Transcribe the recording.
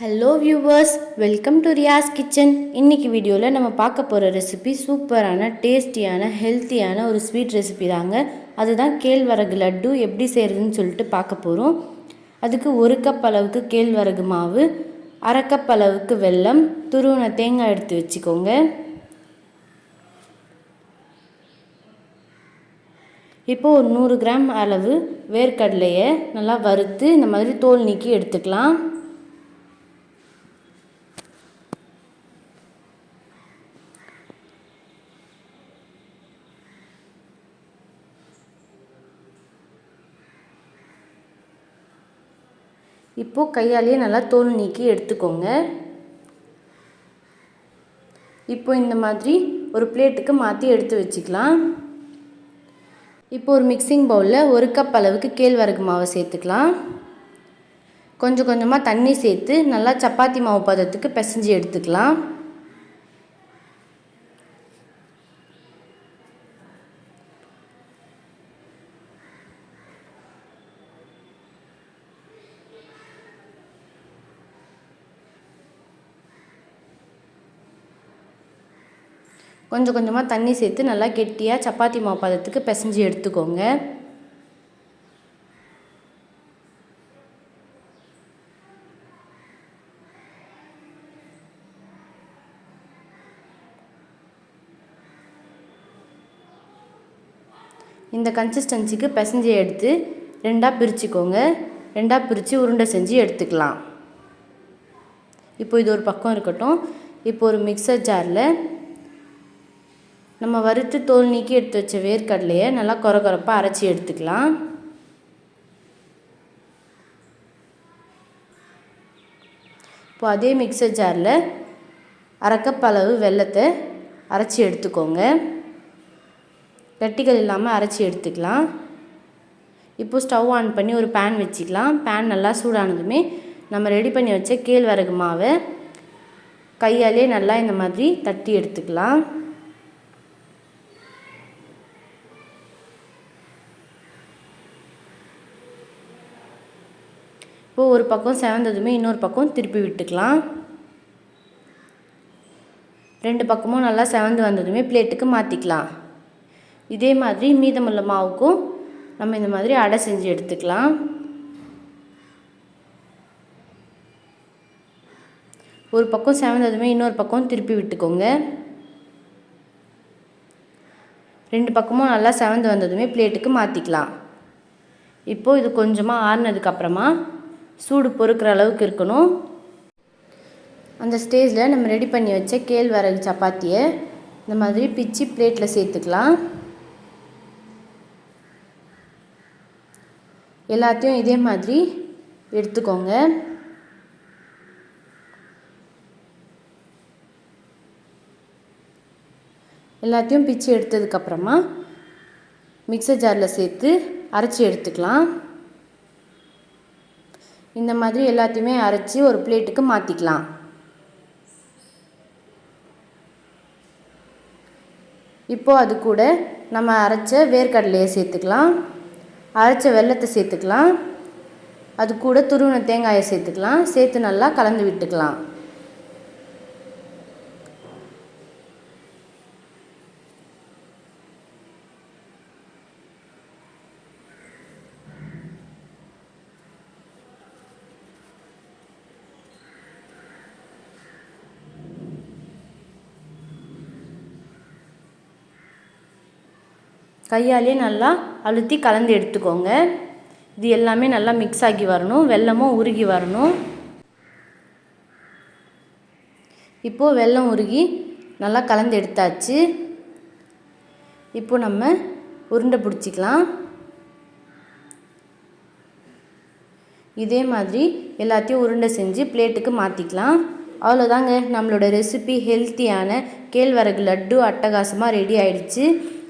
Hello viewers welcome to Riyas kitchen இன்னைக்கு வீடியோவில் நம்ம பார்க்க போகிற ரெசிபி சூப்பரான டேஸ்டியான ஹெல்த்தியான ஒரு ஸ்வீட் ரெசிபி தாங்க. அதுதான் கேழ்வரகு லட்டு. எப்படி செய்கிறதுன்னு சொல்லிட்டு பார்க்க போகிறோம் அதுக்கு ஒரு கப் அளவுக்கு கேழ்வரகு மாவு அரை கப் அளவுக்கு வெல்லம் துருவன தேங்காய் எடுத்து வச்சுக்கோங்க. இப்போ ஒரு நூறு கிராம் அளவு வேர்க்கடலையை நல்லா வறுத்து இந்த மாதிரி தோல் நீக்கி எடுத்துக்கலாம். இப்போது கையாலேயே நல்லா தோல் நீக்கி எடுத்துக்கோங்க. இப்போ இந்த மாதிரி ஒரு பிளேட்டுக்கு மாற்றி எடுத்து வச்சுக்கலாம். இப்போ ஒரு மிக்சிங் பவுலில் ஒரு கப் அளவுக்கு கேழ்வரகு மாவை சேர்த்துக்கலாம். கொஞ்சம் கொஞ்சமாக தண்ணி சேர்த்து நல்லா சப்பாத்தி மாவு பதத்துக்கு பிசைஞ்சு எடுத்துக்கலாம். கொஞ்சம் கொஞ்சமாக தண்ணி சேர்த்து நல்லா கெட்டியாக சப்பாத்தி மாவு பதத்துக்கு பிசைஞ்சு எடுத்துக்கோங்க. இந்த கன்சிஸ்டன்சிக்கு பிசைஞ்சு எடுத்து ரெண்டாக பிரிச்சுக்கோங்க. ரெண்டாக பிரித்து உருண்டை செஞ்சு எடுத்துக்கலாம். இப்போ இது ஒரு பக்கம் இருக்கட்டும். இப்போ ஒரு மிக்சர் ஜாரில் நம்ம வறுத்து தோல் நீக்கி எடுத்து வச்ச வேர்க்கடலையை நல்லா கொர குறைப்பாக அரைச்சி எடுத்துக்கலாம். இப்போ அதே மிக்சர் ஜாரில் அரைக்கப்பளவு வெள்ளத்தை அரைச்சி எடுத்துக்கோங்க. கட்டிகள் இல்லாமல் அரைச்சி எடுத்துக்கலாம். இப்போ ஸ்டவ் ஆன் பண்ணி ஒரு பேன் வச்சுக்கலாம். பேன் நல்லா சூடானதுமே நம்ம ரெடி பண்ணி வச்ச கேழ்வரகு மாவை கையாலே நல்லா இந்த மாதிரி தட்டி எடுத்துக்கலாம். இப்போது ஒரு பக்கம் செவந்ததுமே இன்னொரு பக்கம் திருப்பி விட்டுக்கலாம். ரெண்டு பக்கமும் நல்லா செவந்து வந்ததுமே பிளேட்டுக்கு மாற்றிக்கலாம் இதே மாதிரி மீதமுள்ள மாவுக்கும் நம்ம இந்த மாதிரி அடை செஞ்சு எடுத்துக்கலாம். ஒரு பக்கம் செவந்ததுமே இன்னொரு பக்கம் திருப்பி விட்டுக்கோங்க. ரெண்டு பக்கமும் நல்லா செவந்து வந்ததுமே பிளேட்டுக்கு மாற்றிக்கலாம் இப்போது இது கொஞ்சமாக ஆறுனதுக்கப்புறமா சூடு பொறுக்கிற அளவுக்கு இருக்கணும். அந்த ஸ்டேஜில் நம்ம ரெடி பண்ணி வச்ச கேழ்வரகு சப்பாத்தியை இந்த மாதிரி பிச்சு பிளேட்டில் சேர்த்துக்கலாம். எல்லாத்தையும் இதே மாதிரி எடுத்துக்கோங்க. எல்லாத்தையும் பிச்சு எடுத்ததுக்கப்புறமா மிக்சர் ஜாரில் சேர்த்து அரைச்சி எடுத்துக்கலாம். இந்த மாதிரி எல்லாத்தையுமே அரைச்சி ஒரு பிளேட்டுக்கு மாற்றிக்கலாம் இப்போது அது கூட நம்ம அரைச்ச வேர்க்கடலையை சேர்த்துக்கலாம். அரைச்ச வெள்ளத்தை சேர்த்துக்கலாம். அது கூட துருவின தேங்காயை சேர்த்துக்கலாம். சேர்த்து நல்லா கலந்து விட்டுக்கலாம். கையாலே நல்லா அழுத்தி கலந்து எடுத்துக்கோங்க. இது எல்லாமே நல்லா மிக்ஸ் ஆகி வரணும். வெள்ளமும் உருகி வரணும். இப்போது வெள்ளம் உருகி நல்லா கலந்து எடுத்தாச்சு. இப்போ நம்ம உருண்டை பிடிச்சிக்கலாம். இதே மாதிரி எல்லாத்தையும் உருண்டை செஞ்சு பிளேட்டுக்கு மாற்றிக்கலாம் அவ்வளோதாங்க நம்மளோட ரெசிபி ஹெல்த்தியான கேழ்வரகு லட்டு அட்டகாசமாக ரெடி ஆயிடுச்சு.